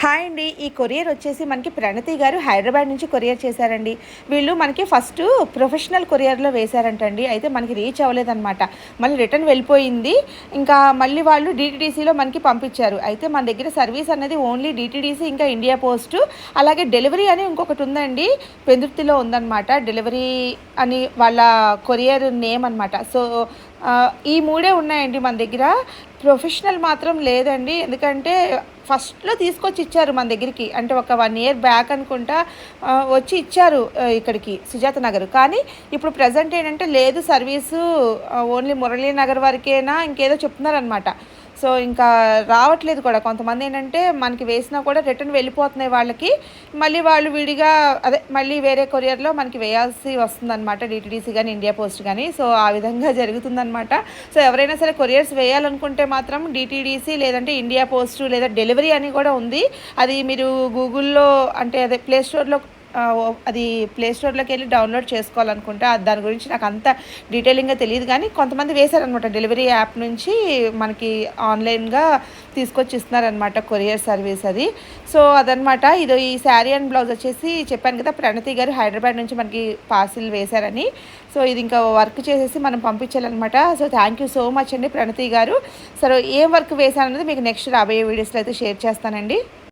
Hi అండి. ఈ courier వచ్చేసి మనకి ప్రణతి గారు హైదరాబాద్ నుంచి కొరియర్ చేశారండి. వీళ్ళు మనకి ఫస్ట్ ప్రొఫెషనల్ కొరియర్లో వేశారంటండి. అయితే మనకి రీచ్ అవ్వలేదన్నమాట. మళ్ళీ రిటర్న్ వెళ్ళిపోయింది. ఇంకా మళ్ళీ వాళ్ళు డిటీడీసీలో మనకి పంపించారు. అయితే మన దగ్గర సర్వీస్ అనేది ఓన్లీ డిటీడీసీ ఇంకా ఇండియా పోస్ట్. అలాగే డెలివరీ అని ఇంకొకటి ఉందండి. పెందుర్తిలో ఉందన్నమాట. డెలివరీ అని వాళ్ళ కొరియర్ నేమ్ అనమాట సో ఈ మూడే ఉన్నాయండి మన దగ్గర. ప్రొఫెషనల్ మాత్రం లేదండి. ఎందుకంటే ఫస్ట్లో తీసుకొచ్చి ఇచ్చారు మన దగ్గరికి. అంటే ఒక వన్ ఇయర్ బ్యాక్ అనుకుంటా వచ్చి ఇచ్చారు ఇక్కడికి సుజాత నగర్. కానీ ఇప్పుడు ప్రజెంట్ ఏంటంటే లేదు సర్వీసు ఓన్లీ మురళీ నగర్ వరకేనా ఇంకేదో చెప్తున్నారనమాట సో ఇంకా రావట్లేదు కూడా. కొంతమంది ఏంటంటే మనకి వేసినా కూడా రిటర్న్ వెళ్ళిపోతున్నాయి వాళ్ళకి. మళ్ళీ వాళ్ళు విడిగా అదే మళ్ళీ వేరే కొరియర్లో మనకి వేయాల్సి వస్తుందన్నమాట. డిటీడీసీ కానీ ఇండియా పోస్ట్ కానీ సో ఆ విధంగా జరుగుతుందన్నమాట. సో ఎవరైనా సరే కొరియర్స్ వేయాలనుకుంటే మాత్రం డిటీడీసీ లేదంటే ఇండియా పోస్ట్ లేదా డెలివరీ అని కూడా ఉంది. అది మీరు గూగుల్లో అంటే అదే ప్లే స్టోర్లో అది ప్లే స్టోర్లోకి వెళ్ళి డౌన్లోడ్ చేసుకోవాలనుకుంటే దాని గురించి నాకు అంత డీటెయిలింగ్గా తెలియదు కానీ కొంతమంది వేశారనమాట. డెలివరీ యాప్ నుంచి మనకి ఆన్లైన్గా తీసుకొచ్చి ఇస్తున్నారనమాట కొరియర్ సర్వీస్ అది. సో అదనమాట. ఇది ఈ శారీ అండ్ బ్లౌజ్ వచ్చేసి చెప్పాను కదా ప్రణతి గారు హైదరాబాద్ నుంచి మనకి పార్సిల్ వేశారని. సో ఇది ఇంకా వర్క్ చేసేసి మనం పంపించాలన్నమాట so thank you so much అండి ప్రణతి గారు. సరే ఏం వర్క్ వేశానన్నది మీకు నెక్స్ట్ రాబోయే వీడియోస్లో అయితే షేర్ చేస్తానండి.